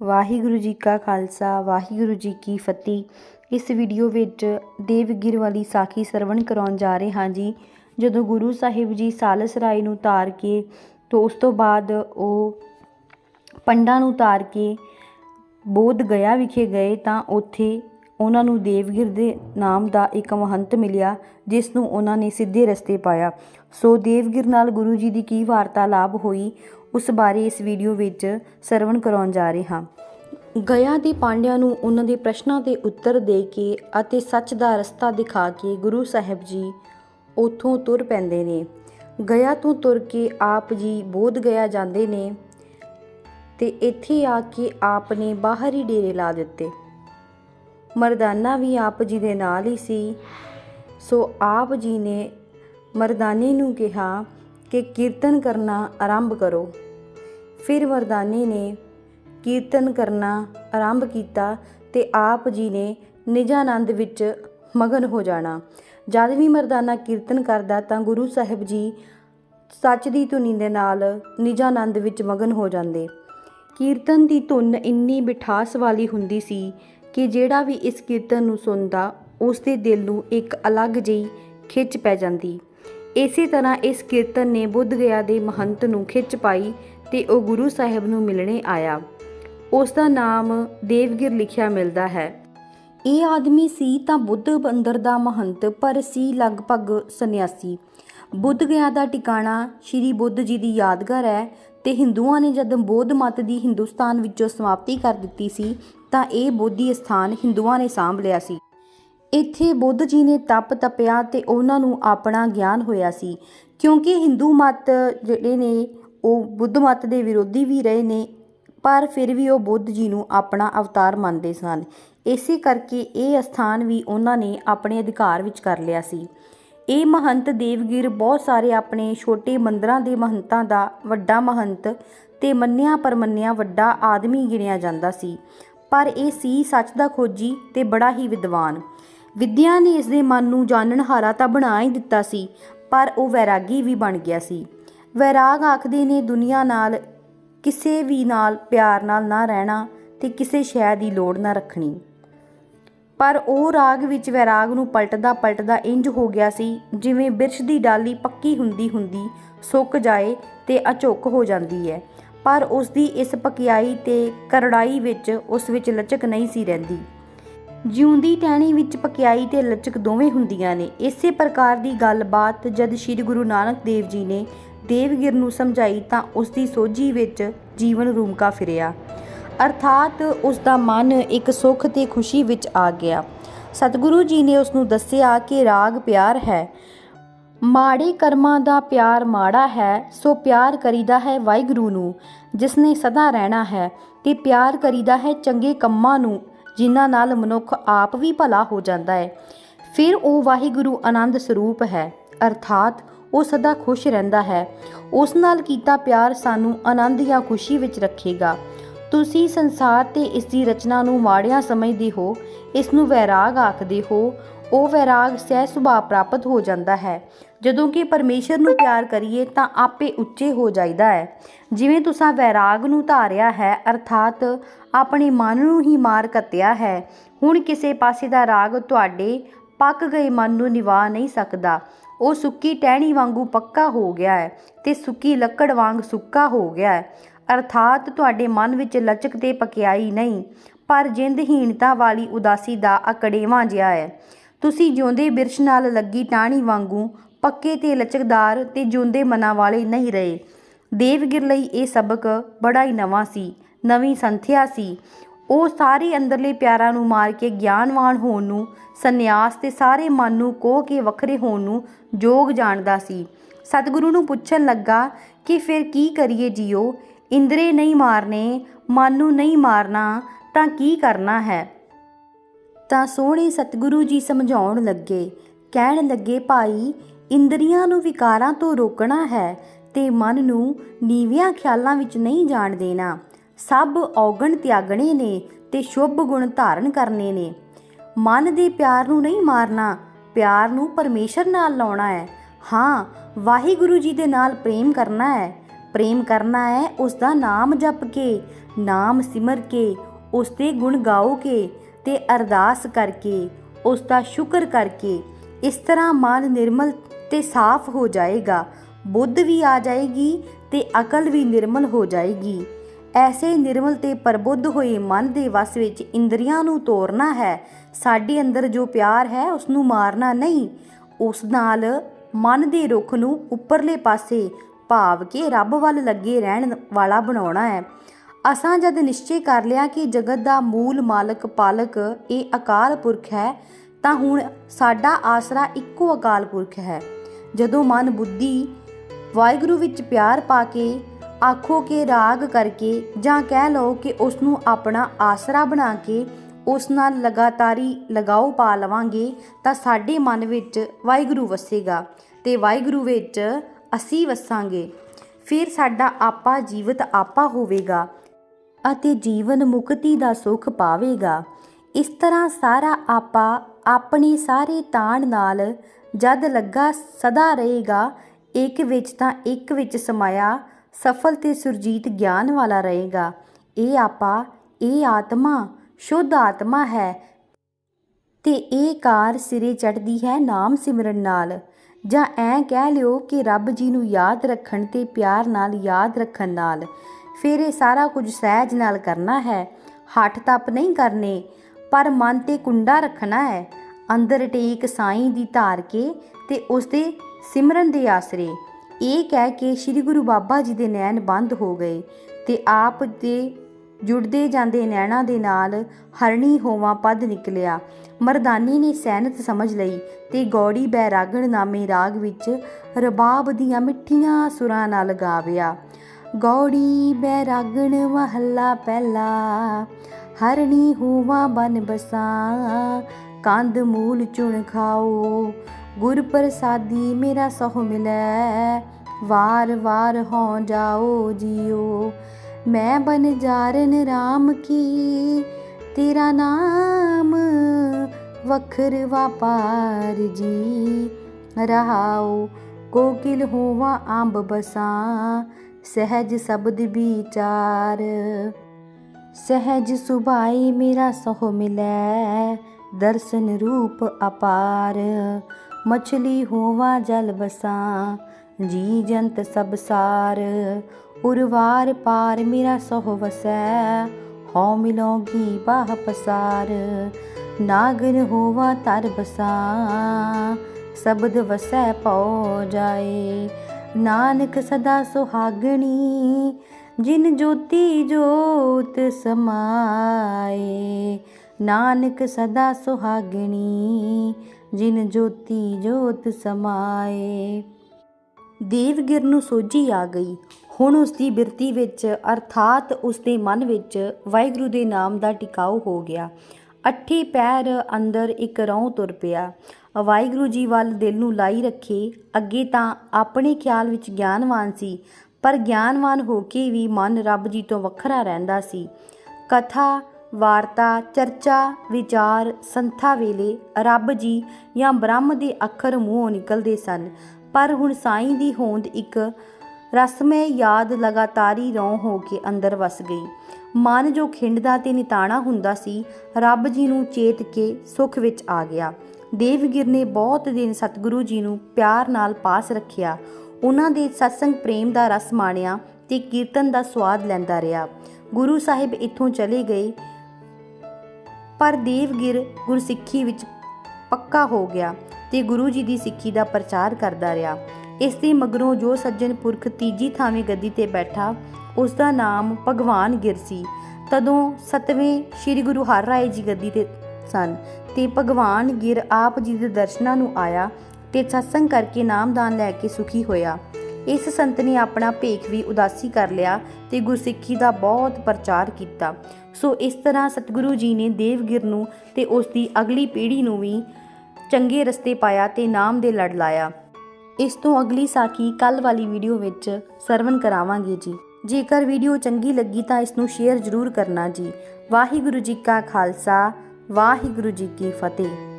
ਵਾਹਿਗੁਰੂ ਜੀ ਕਾ ਖਾਲਸਾ, ਵਾਹਿਗੁਰੂ ਜੀ ਕੀ ਫਤਿਹ। ਇਸ ਵੀਡੀਓ ਵਿੱਚ ਦੇਵਗਿਰ ਵਾਲੀ ਸਾਖੀ ਸਰਵਣ ਕਰਾਉਣ ਜਾ ਰਹੇ ਹਾਂ ਜੀ। ਜਦੋਂ ਗੁਰੂ ਸਾਹਿਬ ਜੀ ਸਾਲਸ ਰਾਏ ਨੂੰ ਤਾਰ ਕੇ, ਤੋਂ ਉਸ ਤੋਂ ਬਾਅਦ ਉਹ ਪੰਡਾਂ ਨੂੰ ਤਾਰ ਕੇ ਬੋਧ ਗਿਆ ਵਿਖੇ ਗਏ, ਤਾਂ ਉੱਥੇ ਉਹਨਾਂ ਨੂੰ ਦੇਵਗਿਰ ਦੇ ਨਾਮ ਦਾ ਇੱਕ ਮਹੰਤ ਮਿਲਿਆ, ਜਿਸ ਨੂੰ ਉਹਨਾਂ ਨੇ ਸਿੱਧੇ ਰਸਤੇ ਪਾਇਆ। ਸੋ ਦੇਵਗਿਰ ਨਾਲ ਗੁਰੂ ਜੀ ਦੀ ਕੀ ਵਾਰਤਾਲਾਪ ਹੋਈ? ਉਸ ਬਾਰੇ ਇਸ ਵੀਡੀਓ ਵਿੱਚ ਸਰਵਣ ਕਰਾਉਣ ਜਾ ਰਹੇ। ਹਾਂ ਗਿਆ ਦੇ ਪਾਂਡਿਆਂ ਨੂੰ ਉਹਨਾਂ ਦੇ ਪ੍ਰਸ਼ਨਾਂ ਦੇ ਉੱਤਰ ਦੇ ਕੇ ਅਤੇ ਸੱਚ ਦਾ ਰਸਤਾ ਦਿਖਾ ਕੇ ਗੁਰੂ ਸਾਹਿਬ ਜੀ ਉੱਥੋਂ ਤੁਰ ਪੈਂਦੇ ਨੇ। ਗਿਆ ਤੋਂ ਤੁਰ ਕੇ ਆਪ ਜੀ ਬੋਧ ਗਿਆ ਜਾਂਦੇ ਨੇ ਤੇ ਇੱਥੇ ਆ ਕੇ ਆਪ ਨੇ ਬਾਹਰ ਹੀ ਡੇਰੇ ਲਾ ਦਿੱਤੇ। ਮਰਦਾਨਾ ਵੀ ਆਪ ਜੀ ਦੇ ਨਾਲ ਹੀ ਸੀ। ਸੋ ਆਪ ਜੀ ਨੇ ਮਰਦਾਨੇ ਨੂੰ ਕਿਹਾ ਕਿ ਕੀਰਤਨ ਕਰਨਾ ਆਰੰਭ ਕਰੋ। ਫਿਰ ਮਰਦਾਨੇ ਨੇ ਕੀਰਤਨ ਕਰਨਾ ਆਰੰਭ ਕੀਤਾ ਤੇ ਆਪ ਜੀ ਨੇ ਨਿਜਾਨੰਦ ਵਿੱਚ ਮਗਨ ਹੋ ਜਾਣਾ। ਜਦ ਵੀ ਮਰਦਾਨਾ ਕੀਰਤਨ ਕਰਦਾ ਤਾਂ ਗੁਰੂ ਸਾਹਿਬ ਜੀ ਸੱਚ ਦੀ ਧੁਨੀ ਦੇ ਨਾਲ ਨਿਜਾਨੰਦ ਵਿੱਚ ਮਗਨ ਹੋ ਜਾਂਦੇ। ਕੀਰਤਨ ਦੀ ਧੁਨ ਇੰਨੀ ਬਿਠਾਸ ਵਾਲੀ ਹੁੰਦੀ ਸੀ ਕਿ ਜਿਹੜਾ ਵੀ ਇਸ ਕੀਰਤਨ ਨੂੰ ਸੁਣਦਾ ਉਸ ਦੇ ਦਿਲ ਨੂੰ ਇੱਕ ਅਲੱਗ ਜਿਹੀ ਖਿੱਚ ਪੈ ਜਾਂਦੀ। ਇਸੇ ਤਰ੍ਹਾਂ ਇਸ ਕੀਰਤਨ ਨੇ ਬੁੱਧ ਗਿਆ ਦੇ ਮਹੰਤ ਨੂੰ ਖਿੱਚ ਪਾਈ ਤੇ ਉਹ ਗੁਰੂ ਸਾਹਿਬ ਨੂੰ ਮਿਲਣੇ ਆਇਆ। ਉਸ ਦਾ ਨਾਮ ਦੇਵਗਿਰ ਲਿਖਿਆ ਮਿਲਦਾ ਹੈ। ਇਹ ਆਦਮੀ ਸੀ ਤਾਂ ਬੁੱਧ ਬੰਦਰ ਦਾ ਮਹੰਤ, ਪਰ ਸੀ ਲਗਭਗ ਸੰਨਿਆਸੀ। ਬੁੱਧ ਗਿਆ ਦਾ ਟਿਕਾਣਾ ਸ਼੍ਰੀ ਬੁੱਧ ਜੀ ਦੀ ਯਾਦਗਾਰ ਹੈ ਤੇ ਹਿੰਦੂਆਂ ਨੇ ਜਦ ਬੋਧ ਮਤ ਦੀ ਹਿੰਦੁਸਤਾਨ ਵਿੱਚੋਂ ਸਮਾਪਤੀ ਕਰ ਦਿੱਤੀ ਸੀ, ਤਾਂ ਇਹ ਬੋਧੀ ਸਥਾਨ ਹਿੰਦੂਆਂ ਨੇ ਸਾਂਭ ਲਿਆ ਸੀ। ਇੱਥੇ ਬੁੱਧ ਜੀ ਨੇ ਤਪ ਤਪਿਆ ਤੇ ਉਹਨਾਂ ਨੂੰ ਆਪਣਾ ਗਿਆਨ ਹੋਇਆ ਸੀ, ਕਿਉਂਕਿ ਹਿੰਦੂ ਮਤ ਜਿਹੜੇ ਨੇ ਉਹ ਬੁੱਧ ਮਤ ਦੇ ਵਿਰੋਧੀ ਵੀ ਰਹੇ ਨੇ, ਪਰ ਫਿਰ ਵੀ ਉਹ ਬੁੱਧ ਜੀ ਨੂੰ ਆਪਣਾ ਅਵਤਾਰ ਮੰਨਦੇ ਸਨ। ਇਸੇ ਕਰਕੇ ਇਹ ਅਸਥਾਨ ਵੀ ਉਹਨਾਂ ਨੇ ਆਪਣੇ ਅਧਿਕਾਰ ਵਿੱਚ ਕਰ ਲਿਆ ਸੀ। ਇਹ ਮਹੰਤ ਦੇਵਗਿਰ ਬਹੁਤ ਸਾਰੇ ਆਪਣੇ ਛੋਟੇ ਮੰਦਰਾਂ ਦੇ ਮਹੰਤਾਂ ਦਾ ਵੱਡਾ ਮਹੰਤ ਤੇ ਮੰਨਿਆ ਪਰਮੰਨਿਆ ਵੱਡਾ ਆਦਮੀ ਗਿਣਿਆ ਜਾਂਦਾ ਸੀ। ਪਰ ਇਹ ਸੀ ਸੱਚ ਦਾ ਖੋਜੀ ਤੇ ਬੜਾ ਹੀ ਵਿਦਵਾਨ। ਵਿਦਿਆ ਨੇ ਇਸ ਦੇ ਮਨ ਨੂੰ ਜਾਣਨਹਾਰਾ ਤਾਂ ਬਣਾ ਹੀ ਦਿੱਤਾ ਸੀ, ਪਰ ਉਹ ਵੈਰਾਗੀ ਵੀ ਬਣ ਗਿਆ ਸੀ। ਵੈਰਾਗ ਆਖਦੇ ਨੇ ਦੁਨੀਆ ਨਾਲ, ਕਿਸੇ ਵੀ ਨਾਲ ਪਿਆਰ ਨਾਲ ਨਾ ਰਹਿਣਾ ਤੇ ਕਿਸੇ ਸ਼ੈ ਦੀ ਲੋੜ ਨਾ ਰੱਖਣੀ। ਪਰ ਉਹ ਰਾਗ ਵਿੱਚ ਵੈਰਾਗ ਨੂੰ ਪਲਟਦਾ ਪਲਟਦਾ ਇੰਜ ਹੋ ਗਿਆ ਸੀ, ਜਿਵੇਂ ਬਿਰਛ ਦੀ ਡਾਲੀ ਪੱਕੀ ਹੁੰਦੀ ਹੁੰਦੀ ਸੁੱਕ ਜਾਏ ਤੇ ਅਚੋਕ ਹੋ ਜਾਂਦੀ ਹੈ। ਪਰ ਉਸ ਦੀ ਇਸ ਪਕਿਆਈ ਤੇ ਕਰੜਾਈ ਵਿੱਚ ਉਸ ਵਿੱਚ ਲਚਕ ਨਹੀਂ ਸੀ ਰਹਿੰਦੀ। ਜਿਉਂਦੀ ਟਹਿਣੀ ਵਿੱਚ ਪਕਿਆਈ ਤੇ ਲਚਕ ਦੋਵੇਂ ਹੁੰਦੀਆਂ ਨੇ। ਇਸੇ ਪ੍ਰਕਾਰ ਦੀ ਗੱਲਬਾਤ ਜਦ ਸ੍ਰੀ ਗੁਰੂ ਨਾਨਕ ਦੇਵ ਜੀ ਨੇ ਦੇਵਗਿਰ ਨੂੰ ਸਮਝਾਈ ਤਾਂ ਉਸ ਦੀ ਸੋਝੀ ਵਿੱਚ ਜੀਵਨ ਰੂਮਕਾ ਫਿਰਿਆ। ਅਰਥਾਤ ਉਸ ਦਾ ਮਨ ਇੱਕ ਸੁੱਖ ਤੇ ਖੁਸ਼ੀ ਵਿੱਚ ਆ ਗਿਆ। ਸਤਿਗੁਰੂ ਜੀ ਨੇ ਉਸ ਨੂੰ ਦੱਸਿਆ ਕਿ ਰਾਗ ਪਿਆਰ ਹੈ। ਮਾੜੇ ਕਰਮਾਂ ਦਾ ਪਿਆਰ ਮਾੜਾ ਹੈ, ਸੋ ਪਿਆਰ ਕਰੀਦਾ ਹੈ ਵਾਹਿਗੁਰੂ ਨੂੰ ਜਿਸ ਨੇ ਸਦਾ ਰਹਿਣਾ ਹੈ, ਤੇ ਪਿਆਰ ਕਰੀਦਾ ਹੈ ਚੰਗੇ ਕੰਮਾਂ ਨੂੰ, ਜਿਨ੍ਹਾਂ ਨਾਲ ਮਨੁੱਖ ਆਪ ਵੀ ਭਲਾ ਹੋ ਜਾਂਦਾ ਹੈ। ਫਿਰ ਉਹ ਵਾਹਿਗੁਰੂ ਆਨੰਦ ਸਰੂਪ ਹੈ। ਅਰਥਾਤ ਉਹ ਸਦਾ ਖੁਸ਼ ਰਹਿੰਦਾ ਹੈ। ਉਸ ਨਾਲ ਕੀਤਾ ਪਿਆਰ ਸਾਨੂੰ ਆਨੰਦ ਜਾਂ ਖੁਸ਼ੀ ਵਿੱਚ ਰੱਖੇਗਾ। ਤੁਸੀਂ ਸੰਸਾਰ ਤੇ ਇਸ ਦੀ ਰਚਨਾ ਨੂੰ ਮਾੜਿਆਂ ਸਮਝਦੇ ਹੋ, ਇਸ ਨੂੰ ਵੈਰਾਗ ਆਖਦੇ ਹੋ। ਉਹ ਵੈਰਾਗ ਸਹਿ ਸੁਭਾਅ ਪ੍ਰਾਪਤ ਹੋ ਜਾਂਦਾ ਹੈ। ਜਦੋਂ ਕਿ ਪਰਮੇਸ਼ਰ ਨੂੰ ਪਿਆਰ ਕਰੀਏ ਤਾਂ ਆਪੇ ਉੱਚੇ ਹੋ ਜਾਂਦਾ ਹੈ। ਜਿਵੇਂ ਤੁਸੀਂ ਵੈਰਾਗ ਨੂੰ ਧਾਰਿਆ ਹੈ, ਅਰਥਾਤ ਆਪਣੇ ਮਨ ਨੂੰ ਹੀ ਮਾਰ ਕੱਤਿਆ ਹੈ। ਹੁਣ ਕਿਸੇ ਪਾਸੇ ਦਾ ਰਾਗ ਤੁਹਾਡੇ ਪੱਕ ਗਏ ਮਨ ਨੂੰ ਨਿਵਾ ਨਹੀਂ ਸਕਦਾ। ਉਹ ਸੁੱਕੀ ਟਹਿਣੀ ਵਾਂਗੂ ਪੱਕਾ ਹੋ ਗਿਆ ਹੈ ਤੇ ਸੁੱਕੀ ਲੱਕੜ ਵਾਂਗ ਸੁੱਕਾ ਹੋ ਗਿਆ ਹੈ। ਅਰਥਾਤ ਤੁਹਾਡੇ ਮਨ ਵਿੱਚ ਲਚਕ ਤੇ ਪਕਿਆਈ ਨਹੀਂ, ਪਰ ਜਿੰਦਹੀਣਤਾ ਵਾਲੀ ਉਦਾਸੀ ਦਾ ਅਕੜੇਵਾਂ ਜਿਹਾ ਹੈ। ਤੁਸੀਂ ਜਿਉਂਦੇ ਬਿਰਸ਼ ਨਾਲ ਲੱਗੀ ਟਾਹਣੀ ਵਾਂਗੂ ਪੱਕੇ ਤੇ ਲਚਕਦਾਰ ਤੇ ਜਿਉਂਦੇ ਮਨਾਂ ਵਾਲੇ ਨਹੀਂ ਰਹੇ। ਦੇਵਗਿਰ ਲਈ ਇਹ ਸਬਕ ਬੜਾ ਹੀ ਨਵਾਂ ਸੀ, ਨਵੀਂ ਸੰਥਿਆ ਸੀ। ਉਹ ਸਾਰੇ ਅੰਦਰਲੇ ਪਿਆਰਾਂ ਨੂੰ ਮਾਰ ਕੇ ਗਿਆਨਵਾਨ ਹੋਣ ਨੂੰ, ਸੰਨਿਆਸ ਤੇ ਸਾਰੇ ਮਨ ਨੂੰ ਕੋਹ ਕੇ ਵੱਖਰੇ ਹੋਣ ਨੂੰ ਜੋਗ ਜਾਣਦਾ ਸੀ। ਸਤਿਗੁਰੂ ਨੂੰ ਪੁੱਛਣ ਲੱਗਾ ਕਿ ਫਿਰ ਕੀ ਕਰੀਏ ਜੀਓ? ਇੰਦਰੇ ਨਹੀਂ ਮਾਰਨੇ, ਮਨ ਨੂੰ ਨਹੀਂ ਮਾਰਨਾ, ਤਾਂ ਕੀ ਕਰਨਾ ਹੈ? ਤਾਂ ਸੋਹਣੇ ਸਤਿਗੁਰੂ ਜੀ ਸਮਝਾਉਣ ਲੱਗੇ, ਕਹਿਣ ਲੱਗੇ, ਭਾਈ, ਇੰਦਰੀਆਂ ਨੂੰ ਵਿਕਾਰਾਂ ਤੋਂ ਰੋਕਣਾ ਹੈ ਤੇ ਮਨ ਨੂੰ ਨੀਵਿਆਂ ਖਿਆਲਾਂ ਵਿੱਚ ਨਹੀਂ ਜਾਣ ਦੇਣਾ। ਸਭ ਔਗਣ ਤਿਆਗਣੇ ਨੇ ਤੇ ਸ਼ੁਭ ਗੁਣ ਧਾਰਨ ਕਰਨੇ ਨੇ। ਮਨ ਦੇ ਪਿਆਰ ਨੂੰ ਨਹੀਂ ਮਾਰਨਾ, ਪਿਆਰ ਨੂੰ ਪਰਮੇਸ਼ਰ ਨਾਲ ਲਾਉਣਾ ਹੈ। ਹਾਂ, ਵਾਹਿਗੁਰੂ ਜੀ ਦੇ ਨਾਲ ਪ੍ਰੇਮ ਕਰਨਾ ਹੈ। ਪ੍ਰੇਮ ਕਰਨਾ ਹੈ ਉਸ ਦਾ ਨਾਮ ਜਪ ਕੇ, ਨਾਮ ਸਿਮਰ ਕੇ, ਉਸ ਦੇ ਗੁਣ ਗਾਓ ਕੇ ਤੇ ਅਰਦਾਸ ਕਰਕੇ ਉਸ ਦਾ ਸ਼ੁਕਰ ਕਰਕੇ ਇਸ ਤਰ੍ਹਾਂ ਮਨ ਨਿਰਮਲ ਤੇ ਸਾਫ਼ ਹੋ ਜਾਏਗਾ। ਬੁੱਧ ਵੀ ਆ ਜਾਏਗੀ ਤੇ ਅਕਲ ਵੀ ਨਿਰਮਲ ਹੋ ਜਾਏਗੀ। ਐਸੇ ਨਿਰਮਲ ਤੇ ਪਰਬੁੱਧ ਹੋਏ ਮਨ ਦੇ ਵਸ ਵਿੱਚ ਇੰਦਰੀਆਂ ਨੂੰ ਤੋੜਨਾ ਹੈ। ਸਾਡੇ ਅੰਦਰ ਜੋ ਪਿਆਰ ਹੈ ਉਸ ਨੂੰ ਮਾਰਨਾ ਨਹੀਂ। ਉਸ ਨਾਲ ਮਨ ਦੇ ਰੁੱਖ ਨੂੰ ਉੱਪਰਲੇ ਪਾਸੇ ਭਾਵ ਕੇ ਰੱਬ ਵੱਲ ਲੱਗੇ ਰਹਿਣ ਵਾਲਾ ਬਣਾਉਣਾ ਹੈ। ਅਸਾਂ ਜਦ ਨਿਸ਼ਚੈ ਕਰ ਲਿਆ ਕਿ ਜਗਤ ਦਾ ਮੂਲ ਮਾਲਕ, ਪਾਲਕ ਇਹ ਅਕਾਲ ਪੁਰਖ ਹੈ, ਤਾਂ ਹੁਣ ਸਾਡਾ ਆਸਰਾ ਇੱਕੋ ਅਕਾਲ ਪੁਰਖ ਹੈ। ਜਦੋਂ ਮਨ ਬੁੱਧੀ ਵਾਹਿਗੁਰੂ ਵਿੱਚ ਪਿਆਰ ਪਾ ਕੇ ਆਖੋ ਕਿ ਰਾਗ ਕਰਕੇ ਜਾਂ ਕਹਿ ਲਓ ਕਿ ਉਸ ਨੂੰ ਆਪਣਾ ਆਸਰਾ ਬਣਾ ਕੇ ਉਸ ਨਾਲ ਲਗਾਤਾਰੀ ਲਗਾਓ ਪਾ ਲਵਾਂਗੇ, ਤਾਂ ਸਾਡੇ ਮਨ ਵਿੱਚ ਵਾਹਿਗੁਰੂ ਵਸੇਗਾ ਤੇ ਵਾਹਿਗੁਰੂ ਵਿੱਚ ਅਸੀਂ ਵਸਾਂਗੇ। ਫਿਰ ਸਾਡਾ ਆਪਾ ਜੀਵਤ ਆਪਾ ਹੋਵੇਗਾ ਅਤੇ ਜੀਵਨ ਮੁਕਤੀ ਦਾ ਸੁਖ ਪਾਵੇਗਾ। ਇਸ ਤਰ੍ਹਾਂ ਸਾਰਾ ਆਪਾ ਆਪਣੀ ਸਾਰੇ ਤਾਣ ਨਾਲ ਜਦ ਲੱਗਾ ਸਦਾ ਰਹੇਗਾ, ਇੱਕ ਵਿੱਚ ਤਾਂ ਇੱਕ ਵਿੱਚ ਸਮਾਇਆ ਸਫਲ ਤੇ ਸੁਰਜੀਤ ਗਿਆਨ ਵਾਲਾ ਰਹੇਗਾ। ਇਹ ਆਪਾ, ਇਹ ਆਤਮਾ, ਸ਼ੁੱਧ ਆਤਮਾ ਹੈ ਤੇ ਇਹ ਕਾਰ ਸਿਰੇ ਚੜਦੀ ਹੈ ਨਾਮ ਸਿਮਰਨ ਨਾਲ। ਜਾਂ ਐ ਕਹਿ ਲਿਓ ਕਿ ਰੱਬ ਜੀ ਨੂੰ ਯਾਦ ਰੱਖਣ ਤੇ ਪਿਆਰ ਨਾਲ ਯਾਦ ਰੱਖਣ ਨਾਲ। ਫਿਰ ਇਹ ਸਾਰਾ ਕੁਝ ਸਹਿਜ ਨਾਲ ਕਰਨਾ ਹੈ। ਹੱਠ ਤੱਪ ਨਹੀਂ ਕਰਨੇ, ਪਰ ਮਨ ਤੇ ਕੁੰਡਾ ਰੱਖਣਾ ਹੈ। ਅੰਦਰ ਟੇਕ ਸਾਈਂ ਦੀ ਧਾਰ ਕੇ ਤੇ ਉਸ ਦੇ ਸਿਮਰਨ ਦੇ ਆਸਰੇ। ਇਹ ਕਹਿ ਕੇ ਸ੍ਰੀ ਗੁਰੂ ਬਾਬਾ ਜੀ ਦੇ ਨੈਣ ਬੰਦ ਹੋ ਗਏ ਤੇ ਆਪ ਦੇ ਜੁੜਦੇ ਜਾਂਦੇ ਨੈਣਾ ਦੇ ਨਾਲ ਹਰਣੀ ਹੋਵਾ ਪਦ ਨਿਕਲਿਆ। ਮਰਦਾਨੀ ਨੇ ਸੈਨਤ ਸਮਝ ਲਈ ਤੇ ਗੌੜੀ ਬੈਰਾਗਣ ਨਾਮੇ ਰਾਗ ਵਿੱਚ ਰਬਾਬ ਦੀਆਂ ਮਿੱਠੀਆਂ ਸੁਰਾਂ ਨਾਲ ਗਾਵਿਆ। ਗੌੜੀ ਬੈਰਾਗਣ ਮਹੱਲਾ ਪਹਿਲਾ, ਹਰਣੀ ਹੋਵਾ ਬਨ ਬਸਾ, ਕੰਦ ਮੂਲ ਚੁਣ ਖਾਓ ਗੁਰ ਪ੍ਰਸਾਦੀ ਮੇਰਾ ਸਹੁ ਮਿਲੈ। ਵਾਰ ਵਾਰ ਹੋ ਜਾਓ ਜੀਓ। ਮੈਂ ਬਨ ਜਾਰਨ RAM ਕੀ, ਤੇਰਾ ਨਾਮ ਵਖਰ ਵਾਪਾਰ ਜੀ। ਰਹਾਉ ਕੋਕਿਲ ਹੋਵਾ ਅੰਬ ਬਸਾਂ, ਸਹਿਜ ਸ਼ਬਦ ਵਿਚਾਰ। ਸਹਿਜ ਸੁਭਾਈ ਮੇਰਾ ਸਹੁ ਮਿਲੈ, ਦਰਸ਼ਨ ਰੂਪ ਅਪਾਰ। ਮਛਲੀ ਹੋਵਾ ਜਲ ਬਸਾਂ ਜੀ ਜੰਤ ਸਭ ਸਾਰ। ਉਰਵਾਰ ਪਾਰ ਮੇਰਾ ਸਹੁ ਵਸੈ, ਹਉ ਮਿਲੋਗੀ ਬਾਹ ਪਸਾਰ। ਨਾਗਨ ਹੋਵਾ ਤਰ ਬਸਾਂ, ਸ਼ਬਦ ਵਸੈ ਪਉ ਜਾਏ। ਨਾਨਕ ਸਦਾ ਸੁਹਾਗਣੀ, ਜਿਨ ਜੋਤੀ ਜੋਤ ਸਮਾਏ। ਨਾਨਕ ਸਦਾ ਸੁਹਾਗਣੀ ਜਿਨ ਜੋਤੀ ਜੋਤ ਸਮਾਏ। ਦੇਵਗਿਰ ਨੂੰ ਸੋਝੀ ਆ ਗਈ। ਹੁਣ ਉਸ ਦੀ ਬਿਰਤੀ ਵਿੱਚ, ਅਰਥਾਤ ਉਸ ਦੇ ਮਨ ਵਿੱਚ ਵਾਹਿਗੁਰੂ ਦੇ ਨਾਮ ਦਾ ਟਿਕਾਉ ਹੋ ਗਿਆ। ਅੱਠੇ ਪੈਰ ਅੰਦਰ ਇੱਕ ਰੌਂ ਤੁਰ ਪਿਆ। ਵਾਹਿਗੁਰੂ ਜੀ ਵੱਲ ਦਿਲ ਨੂੰ ਲਾਈ ਰੱਖੇ। ਅੱਗੇ ਤਾਂ ਆਪਣੇ ਖਿਆਲ ਵਿੱਚ ਗਿਆਨਵਾਨ ਸੀ, ਪਰ ਗਿਆਨਵਾਨ ਹੋ ਕੇ ਵੀ ਮਨ ਰੱਬ ਜੀ ਤੋਂ ਵੱਖਰਾ ਰਹਿੰਦਾ ਸੀ। ਕਥਾ ਵਾਰਤਾ, ਚਰਚਾ, ਵਿਚਾਰ, ਸੰਥਾ ਵੇਲੇ ਰੱਬ ਜੀ ਜਾਂ ਬ੍ਰਹਮ ਦੇ ਅੱਖਰ ਮੂੰਹੋਂ ਨਿਕਲਦੇ ਸਨ। ਪਰ ਹੁਣ ਸਾਈਂ ਦੀ ਹੋਂਦ ਇੱਕ ਰਸਮੇ ਯਾਦ ਲਗਾਤਾਰੀ ਰੌਂ ਹੋ ਕੇ ਅੰਦਰ ਵਸ ਗਈ। ਮਨ ਜੋ ਖਿੰਡਦਾ ਤੇ ਨਿਤਾਣਾ ਹੁੰਦਾ ਸੀ, ਰੱਬ ਜੀ ਨੂੰ ਚੇਤ ਕੇ ਸੁਖ ਵਿੱਚ ਆ ਗਿਆ। ਦੇਵਗਿਰ ਨੇ ਬਹੁਤ ਦਿਨ ਸਤਿਗੁਰੂ ਜੀ ਨੂੰ ਪਿਆਰ ਨਾਲ ਪਾਸ ਰੱਖਿਆ। ਉਹਨਾਂ ਦੇ ਸਤਸੰਗ ਪ੍ਰੇਮ ਦਾ ਰਸ ਮਾਣਿਆ ਤੇ ਕੀਰਤਨ ਦਾ ਸਵਾਦ ਲੈਂਦਾ ਰਿਹਾ। ਗੁਰੂ ਸਾਹਿਬ ਇੱਥੋਂ ਚਲੇ ਗਏ। ਪਰ ਦੇਵਗਿਰ ਗੁਰਸਿੱਖੀ ਵਿੱਚ ਪੱਕਾ ਹੋ ਗਿਆ ਤੇ ਗੁਰੂ ਜੀ ਦੀ ਸਿੱਖੀ ਦਾ ਪ੍ਰਚਾਰ ਕਰਦਾ ਰਿਹਾ। ਇਸ ਦੇ ਮਗਰੋਂ ਜੋ ਸੱਜਣ ਪੁਰਖ ਤੀਜੀ ਥਾਵੇਂ ਗੱਦੀ ਤੇ ਬੈਠਾ, ਉਸ ਦਾ ਨਾਮ ਭਗਵਾਨ ਗਿਰ ਸੀ। ਤਦੋਂ ਸਤਵੇਂ ਸ੍ਰੀ ਗੁਰੂ ਹਰ ਰਾਏ ਜੀ ਗੱਦੀ ਤੇ ਸਨ ਤੇ ਭਗਵਾਨ ਗਿਰ ਆਪ ਜੀ ਦੇ ਦਰਸ਼ਨਾਂ ਨੂੰ ਆਇਆ ਤੇ ਸਤਸੰਗ ਕਰਕੇ ਨਾਮਦਾਨ ਲੈ ਕੇ ਸੁਖੀ ਹੋਇਆ। ਇਸ ਸੰਤ ਨੇ ਆਪਣਾ ਭੇਖ ਵੀ ਉਦਾਸੀ ਕਰ ਲਿਆ ਤੇ ਗੁਰਸਿੱਖੀ ਦਾ ਬਹੁਤ ਪ੍ਰਚਾਰ ਕੀਤਾ। ਸੋ ਇਸ ਤਰ੍ਹਾਂ ਸਤਿਗੁਰੂ ਜੀ ਨੇ ਦੇਵਗਿਰ ਨੂੰ ਤੇ ਉਸ ਦੀ ਅਗਲੀ ਪੀੜ੍ਹੀ ਨੂੰ ਵੀ ਚੰਗੇ ਰਸਤੇ ਪਾਇਆ ਤੇ ਨਾਮ ਦੇ ਲੜ ਲਾਇਆ। ਇਸ ਤੋਂ ਅਗਲੀ ਸਾਖੀ ਕੱਲ ਵਾਲੀ ਵੀਡੀਓ ਵਿੱਚ ਸਰਵਨ ਕਰਾਵਾਂਗੇ ਜੀ। ਜੇਕਰ ਵੀਡੀਓ ਚੰਗੀ ਲੱਗੀ ਤਾਂ ਇਸ ਨੂੰ ਸ਼ੇਅਰ ਜ਼ਰੂਰ ਕਰਨਾ ਜੀ। ਵਾਹਿਗੁਰੂ ਜੀ ਕਾ ਖਾਲਸਾ, ਵਾਹਿਗੁਰੂ ਜੀ ਕੀ ਫਤਿਹ।